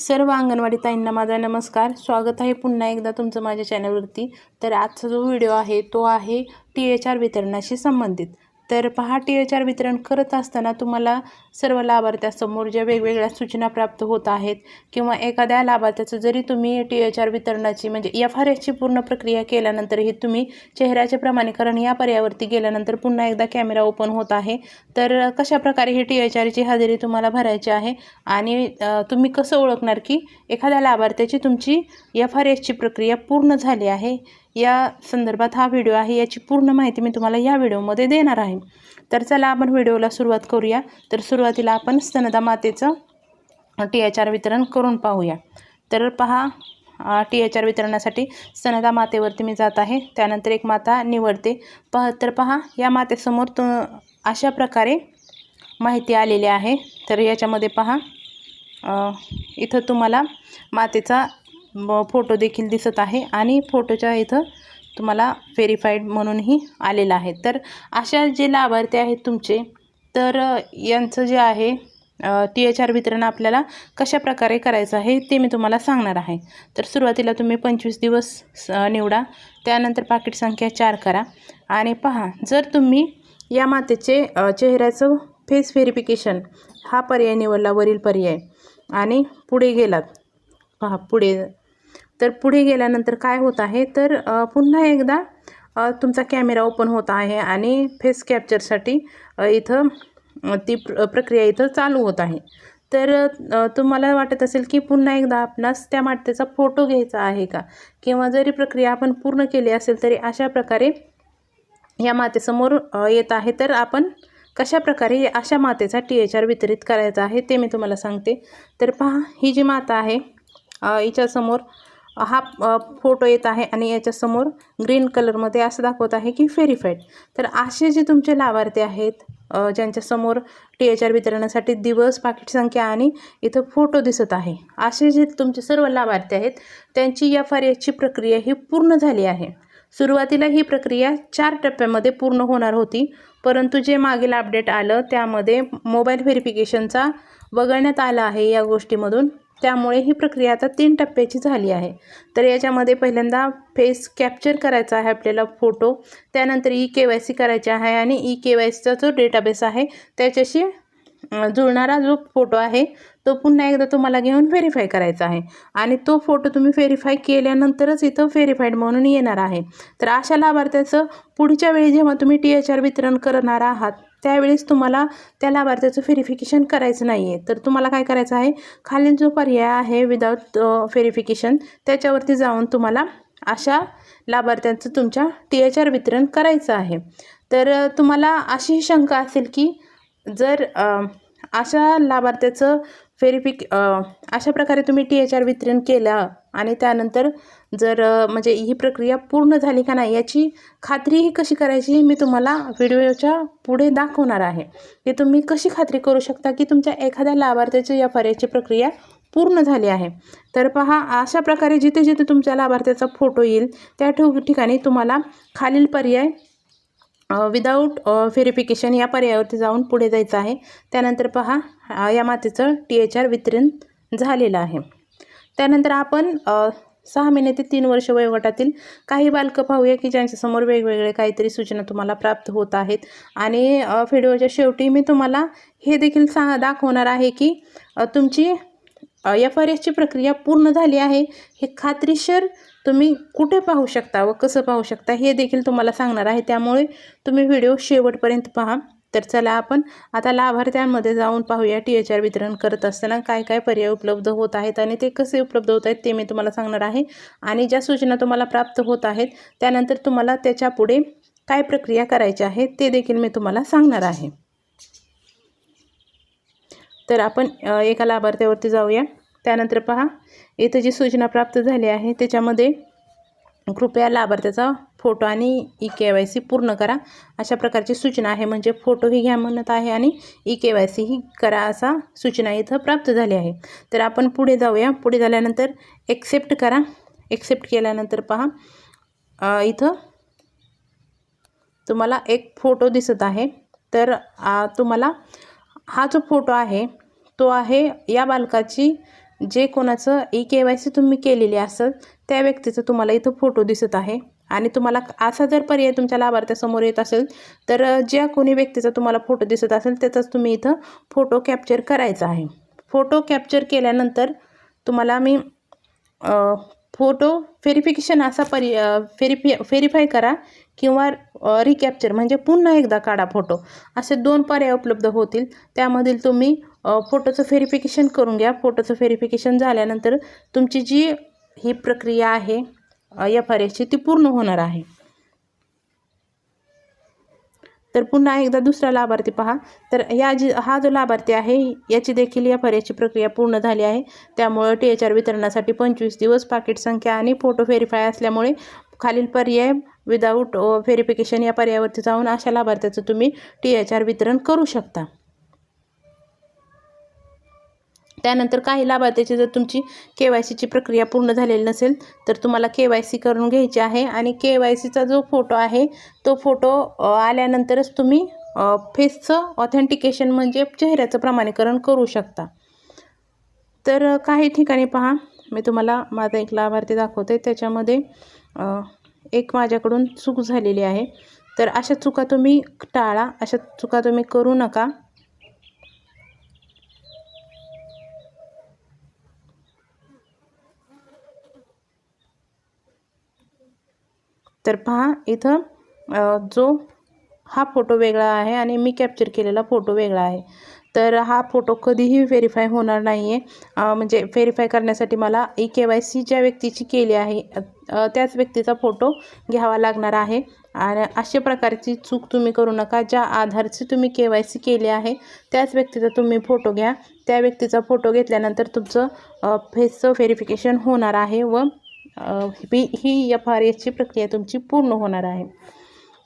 सर्व अंगणवाडी ताईंना माझा नमस्कार. स्वागत आहे पुन्हा एकदा तुमचं माझ्या चॅनलवरती तर आजचा जो व्हिडिओ आहे तो आहे टी एच आर वितरणाशी संबंधित. तर पहा टी एच आर वितरण करत असताना तुम्हाला सर्व लाभार्थ्यासमोर ज्या वेगवेगळ्या सूचना प्राप्त होत आहेत किंवा एखाद्या लाभार्थ्याचं जरी तुम्ही टी एच आर वितरणाची म्हणजे एफ आर एसची पूर्ण प्रक्रिया केल्यानंतरही तुम्ही चेहऱ्याचे प्रमाणीकरण या पर्यावरती गेल्यानंतर पुन्हा एकदा कॅमेरा ओपन होत आहे. तर कशा प्रकारे ही टी एच आरची हजेरी तुम्हाला भरायची आहे आणि तुम्ही कसं ओळखणार की एखाद्या लाभार्थ्याची तुमची एफ आर एसची प्रक्रिया पूर्ण झाली आहे? या संदर्भात हा व्हिडिओ आहे. याची पूर्ण माहिती मी तुम्हाला या व्हिडिओमध्ये देणार आहे. तर चला आपण व्हिडिओला सुरुवात करूया. तर सुरुवातीला आपण स्तनदा मातेचं टी एच आर वितरण करून पाहूया. तर पहा टी एच आर वितरणासाठी स्तनदा मातेवरती मी जात आहे. त्यानंतर एक माता निवडते. पह तर पहा या मातेसमोर तो अशा प्रकारे माहिती आलेली आहे. तर याच्यामध्ये पहा इथं तुम्हाला मातेचा फोटो देखील दिसत आहे आणि फोटोच्या इथं तुम्हाला व्हेरीफाईड म्हणूनही आलेला आहे. तर अशा जे लाभार्थी आहेत तुमचे तर यांचं जे आहे टी एच आर वितरण आपल्याला कशा प्रकारे करायचं आहे ते मी तुम्हाला सांगणार आहे. तर सुरुवातीला तुम्ही पंचवीस दिवस स- निवडा त्यानंतर पाकिट संख्या चार करा आणि पहा जर तुम्ही या मातेचे चेहऱ्याचं फेस व्हेरिफिकेशन हा पर्याय निवडला वरील पर्याय आणि पुढे गेलात पहा पुढे तर पुढे गेल्यानंतर काय होत आहे? तर पुन्हा एकदा तुमचा कॅमेरा ओपन होत आहे आणि फेस कॅप्चरसाठी इथं ती प्र प्रक्रिया इथं चालू होत आहे. तर तुम्हाला वाटत असेल की पुन्हा एकदा आपणास त्या मातेचा फोटो घ्यायचा आहे का? किंवा जरी प्रक्रिया आपण पूर्ण केली असेल तरी अशा प्रकारे या मातेसमोर येत आहे. तर आपण कशा प्रकारे अशा मातेचा टी एच आर वितरित करायचा आहे ते मी तुम्हाला सांगते. तर पहा ही जी माता आहे हिच्यासमोर हा फोटो येत आहे आणि याच्यासमोर ग्रीन कलरमध्ये असं दाखवत आहे की फेरीफाईड तर असे जे तुमचे लाभार्थी आहेत ज्यांच्यासमोर टी एच आर वितरणासाठी दिवस पाकिट संख्या आणि इथं फोटो दिसत आहे असे जे तुमचे सर्व लाभार्थी आहेत त्यांची एफ आर एसची प्रक्रिया ही पूर्ण झाली आहे. सुरुवातीला ही प्रक्रिया चार टप्प्यामध्ये पूर्ण होणार होती परंतु जे मागील अपडेट आलं त्यामध्ये मोबाईल व्हेरिफिकेशनचा वगळण्यात आला आहे या गोष्टीमधून. त्यामुळे ही प्रक्रिया आता तीन टप्प्याची झाली आहे. तर याच्यामध्ये पहिल्यांदा फेस कॅप्चर करायचा आहे आपल्याला फोटो त्यानंतर ई के वाय सी करायची आहे आणि ई के वाय सीचा जो डेटाबेस आहे त्याच्याशी जुळणारा जो फोटो आहे तो पुन्हा एकदा तुम्हाला घेऊन व्हेरीफाय करायचा आहे. आणि तो फोटो तुम्ही व्हेरीफाय केल्यानंतरच इथं व्हेरीफाईड म्हणून येणार आहे. तर अशा लाभार्थ्याचं पुढच्या वेळी जेव्हा तुम्ही टी एच आर वितरण करणार आहात त्यावेळेस तुम्हाला त्या लाभार्थ्याचं व्हेरिफिकेशन करायचं नाही आहे तर तुम्हाला काय करायचं आहे? खालील जो पर्याय आहे विदाऊट व्हेरिफिकेशन त्याच्यावरती जाऊन तुम्हाला अशा लाभार्थ्यांचं तुमच्या टी एच आर वितरण करायचं आहे. तर तुम्हाला अशी शंका असेल की जर अशा लाभार्थ्याचं व्हेरिफिक अशा प्रकारे तुम्ही टी एच आर वितरण केलं आणि त्यानंतर जर म्हणजे ही प्रक्रिया पूर्ण झाली का नाही याची खात्री ही कशी करायची मी तुम्हाला व्हिडिओच्या पुढे दाखवणार आहे. की तुम्ही कशी खात्री करू शकता की तुमच्या एखाद्या लाभार्थ्याची या पर्यायची प्रक्रिया पूर्ण झाली आहे? तर पहा अशा प्रकारे जिथे जिथे तुमच्या लाभार्थ्याचा फोटो येईल त्या ठिकाणी तुम्हाला खालील पर्याय विदाऊट व्हेरिफिकेशन या पर्यायावरती जाऊन पुढे जायचं आहे. त्यानंतर पहा या मातेचं टी एच आर वितरण झालेलं आहे. त्यानंतर आपण सहा महिने ते तीन वर्ष वयोगटातील काही बालकं पाहूया की ज्यांच्यासमोर वेगवेगळे काहीतरी सूचना तुम्हाला प्राप्त होत आहेत. आणि व्हिडिओच्या शेवटी मी तुम्हाला हे देखील सांग दाखवणार आहे की तुमची एफ आर एसची प्रक्रिया पूर्ण झाली आहे. हे खात्रीशीर तुम्ही कुठे पाहू शकता व कसं पाहू शकता हे देखील तुम्हाला सांगणार आहे. त्यामुळे तुम्ही व्हिडिओ शेवटपर्यंत पहा. तर चला आपण आता लाभार्थ्यांमध्ये जाऊन पाहूया. टी एच आर वितरण करत असताना काय काय पर्याय उपलब्ध होत आहेत आणि ते कसे उपलब्ध होत आहेत ते मी तुम्हाला सांगणार आहे. आणि ज्या सूचना तुम्हाला प्राप्त होत आहेत त्यानंतर तुम्हाला त्याच्या पुढे काय प्रक्रिया करायची आहे ते देखील मी तुम्हाला सांगणार आहे. तर आपण एका लाभार्थ्यावरती जाऊया. त्यानंतर पहा इथं जी सूचना प्राप्त झाली आहे त्याच्यामध्ये कृपया लाभार्थ्याचा फोटो आणि ई के वाय सी पूर्ण करा. अशा प्रकारची सूचना आहे. म्हणजे फोटोही घ्या म्हणत आहे आणि ई के वाय सीही करा असा सूचना इथं प्राप्त झाली आहे. तर आपण पुढे जाऊया. पुढे झाल्यानंतर एक्सेप्ट करा. एक्सेप्ट केल्यानंतर पहा इथं तुम्हाला एक फोटो दिसत आहे. तर तुम्हाला हा जो फोटो आहे तो आहे या बालकाची जे कोणाचं ई के वाय सी तुम्ही केलेली असेल त्या व्यक्तीचं तुम्हाला इथं फोटो दिसत आहे. आणि तुम्हाला असा जर पर्याय तुमच्या लाभार्थ्यासमोर येत असेल तर ज्या कोणी व्यक्तीचा तुम्हाला फोटो दिसत असेल त्याचाच तुम्ही इथं फोटो कॅप्चर करायचा आहे. फोटो कॅप्चर केल्यानंतर तुम्हाला मी फोटो व्हेरिफिकेशन असा परि व्हेरिफि व्हेरीफाय करा किंवा रिकॅप्चर म्हणजे पुन्हा एकदा काढा फोटो असे दोन पर्याय उपलब्ध होतील. त्यामधील तुम्ही फोटोचं व्हेरिफिकेशन करून घ्या. फोटोचं व्हेरिफिकेशन झाल्यानंतर तुमची जी ही प्रक्रिया आहे एफ आर एसची ती पूर्ण होणार आहे. तर पुन्हा एकदा दुसरा लाभार्थी पहा. तर या जी हा जो लाभार्थी आहे याची देखील या पर्यायाची प्रक्रिया पूर्ण झाली आहे. त्यामुळे टी एच आर वितरणासाठी पंचवीस दिवस पाकिट संख्या आणि फोटो व्हेरीफाय असल्यामुळे खालील पर्याय विदाऊट व्हेरिफिकेशन या पर्यायावरती जाऊन अशा लाभार्थ्याचं तुम्ही टी एच आर वितरण करू शकता. त्यानंतर काही लाभार्थ्याची जर तुमची के वाय सीची प्रक्रिया पूर्ण झालेली नसेल तर तुम्हाला के वाय सी करून घ्यायची आहे आणि के वाय सीचा जो फोटो आहे तो फोटो आल्यानंतरच तुम्ही फेसचं ऑथेंटिकेशन म्हणजे चेहऱ्याचं प्रमाणीकरण करू शकता. तर काही ठिकाणी पहा मी तुम्हाला माझा एक लाभार्थी दाखवते त्याच्यामध्ये एक माझ्याकडून चूक झालेली आहे. तर अशा चुका तुम्ही टाळा अशा चुका तुम्ही करू नका. तर पहा इथं जो हा फोटो वेगळा आहे आणि मी कॅप्चर केलेला फोटो वेगळा आहे. तर हा फोटो कधीही व्हेरीफाय होणार नाही आहे म्हणजे व्हेरीफाय करण्यासाठी मला ई के वाय सी ज्या व्यक्तीची केली आहे त्याच व्यक्तीचा फोटो घ्यावा लागणार आहे. आणि अशा प्रकारची चूक तुम्ही करू नका. ज्या आधारची तुम्ही के वाय सी केली आहे त्याच व्यक्तीचा तुम्ही फोटो घ्या. त्या व्यक्तीचा फोटो घेतल्यानंतर तुमचं फेसचं व्हेरिफिकेशन होणार आहे व ही ही एफ आर एसची प्रक्रिया तुमची पूर्ण होणार आहे.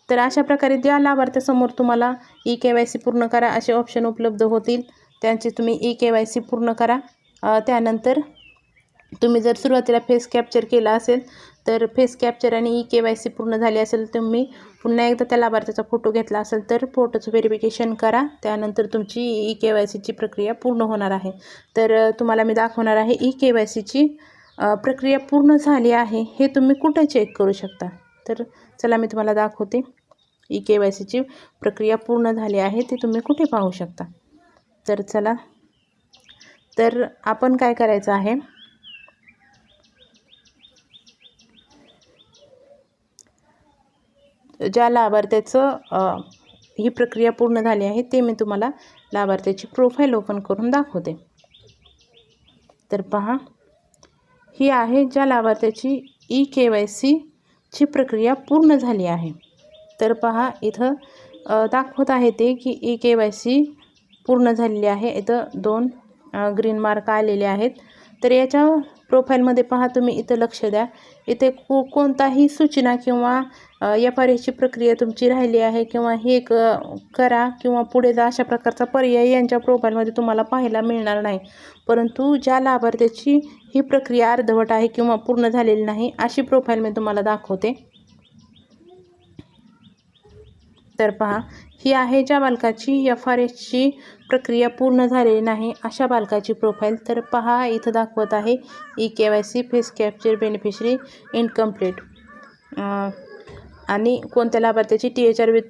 तर अशा प्रकारे ज्या लाभार्थ्यासमोर तुम्हाला ई के वाय सी पूर्ण करा असे ऑप्शन उपलब्ध होतील त्यांचे तुम्ही ई के वाय सी पूर्ण करा. त्यानंतर तुम्ही जर सुरुवातीला फेस कॅप्चर केला असेल तर फेस कॅप्चर आणि ई के वाय सी पूर्ण झाली असेल तुम्ही पुन्हा एकदा त्या लाभार्थ्याचा फोटो घेतला असेल तर फोटोचं व्हेरिफिकेशन करा. त्यानंतर तुमची ई के वाय सीची प्रक्रिया पूर्ण होणार आहे. तर तुम्हाला मी दाखवणार आहे ई के वाय सीची प्रक्रिया पूर्ण झाली आहे हे तुम्ही कुठे चेक करू शकता? तर चला मी तुम्हाला दाखवते. ई के वाय सीची प्रक्रिया पूर्ण झाली आहे ती तुम्ही कुठे पाहू शकता? तर चला. तर आपण काय करायचं आहे? ज्या लाभार्थ्याचं ही प्रक्रिया पूर्ण झाली आहे ते मी तुम्हाला लाभार्थ्याची प्रोफाईल ओपन करून दाखवते. तर पहा. ही आहे ज्या लाभार्थ्याची ई के वाय सीची प्रक्रिया पूर्ण झाली आहे. तर पहा इथं दाखवत आहे ते की ई के वाय सी पूर्ण झालेली आहे. इथं दोन ग्रीन मार्क आलेले आहेत. तर याच्या प्रोफाईलमध्ये पहा तुम्ही इथं लक्ष द्या. इथे को कोणताही सूचना किंवा एफ आर एची प्रक्रिया तुमची राहिली आहे किंवा हे क करा किंवा पुढे जा अशा प्रकारचा पर्याय यांच्या प्रोफाईलमध्ये तुम्हाला पाहायला मिळणार नाही. परंतु ज्या लाभार्थ्याची ही प्रक्रिया अर्धवट आहे किंवा पूर्ण झालेली नाही अशी प्रोफाईल मी तुम्हाला दाखवते. तर पहा ही आहे ज्या बालकाची एफ आर एसची प्रक्रिया पूर्ण झालेली नाही अशा बालकाची प्रोफाईल तर पहा इथं दाखवत आहे E K Y C face capture beneficiary incomplete आणि कोणत्या लाभार्थ्याची टी एच आर वि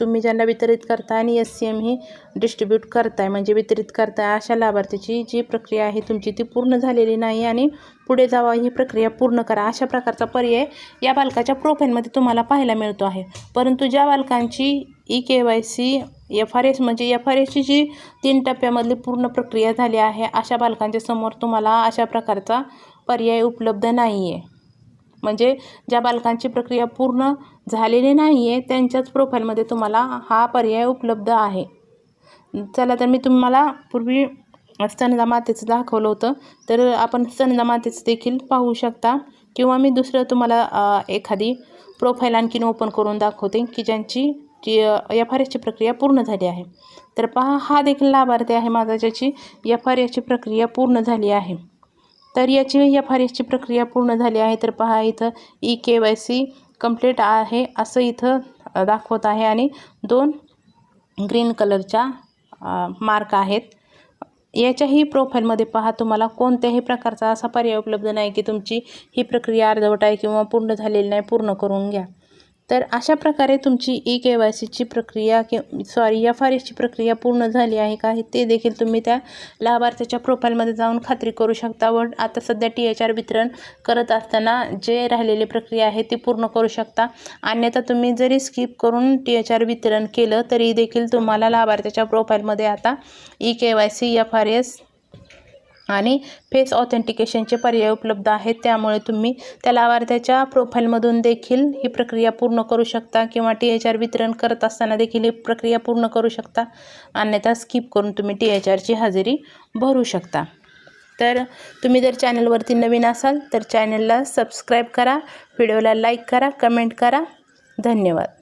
तुम्ही ज्यांना वितरित करता आणि एस सी एम ही डिस्ट्रीब्यूट करताय म्हणजे वितरित करताय अशा लाभार्थीची जी प्रक्रिया आहे तुमची ती पूर्ण झालेली नाही आणि पुढे जावा ही प्रक्रिया पूर्ण करा. अशा प्रकारचा पर्याय या बालकाच्या प्रोफाईलमध्ये तुम्हाला पाहायला मिळतो आहे. परंतु ज्या बालकांची E K Y C F R S म्हणजे एफ आर एसची जी तीन टप्प्यामधली पूर्ण प्रक्रिया झाली आहे अशा बालकांच्या समोर तुम्हाला अशा प्रकारचा पर्याय उपलब्ध नाही आहे म्हणजे ज्या बालकांची प्रक्रिया पूर्ण झालेली नाही आहे त्यांच्याच प्रोफाईलमध्ये तुम्हाला हा पर्याय उपलब्ध आहे. चला तर मी तुम्हाला पूर्वी स्तनदा मातेचं दाखवलं होतं तर आपण स्तनदा मातेचं देखील पाहू शकता. किंवा मी दुसरं तुम्हाला एखादी प्रोफाईल आणखीन ओपन करून दाखवते की ज्यांची जी एफ आर एसची प्रक्रिया पूर्ण झाली आहे. तर पहा हा देखील लाभार्थी आहे माझा ज्याची एफ आर एसची प्रक्रिया पूर्ण झाली आहे. तर याची एफ आर एसची प्रक्रिया पूर्ण झाली आहे. तर पहा इथं E K Y C complete आहे असं इथं दाखवत आहे. आणि दोन ग्रीन कलरच्या मार्क आहेत. याच्याही प्रोफाईलमध्ये पहा तुम्हाला कोणत्याही प्रकारचा असा पर्याय उपलब्ध नाही की तुमची ही प्रक्रिया अर्धवट आहे किंवा पूर्ण झालेली नाही. पूर्ण करून घ्या. तर अशा प्रकारे तुमची ई के वाय सीची प्रक्रिया कि सॉरी एफ आर एसची प्रक्रिया पूर्ण झाली आहे का हे ते देखील तुम्ही त्या लाभार्थ्याच्या प्रोफाईलमध्ये जाऊन खात्री करू शकता व आता सध्या टी एच आर वितरण करत असताना जे राहिलेली प्रक्रिया आहे ती पूर्ण करू शकता. अन्यथा तुम्ही जरी स्किप करून टी एच आर वितरण केलं तरी देखील तुम्हाला लाभार्थ्याच्या प्रोफाईलमध्ये आता E K Y C F R S आणि फेस ऑथेंटिकेशनचे पर्याय उपलब्ध आहेत. त्यामुळे तुम्ही त्या लाभार्थ्याच्या प्रोफाईलमधून देखील ही प्रक्रिया पूर्ण करू शकता किंवा टी एच आर वितरण करत असताना देखील ही प्रक्रिया पूर्ण करू शकता. अन्यथा स्किप करून तुम्ही टी एच आरची हजेरी भरू शकता. तर तुम्ही जर चॅनलवरती नवीन असाल तर चॅनलला सबस्क्राईब करा व्हिडिओला लाईक करा कमेंट करा. धन्यवाद.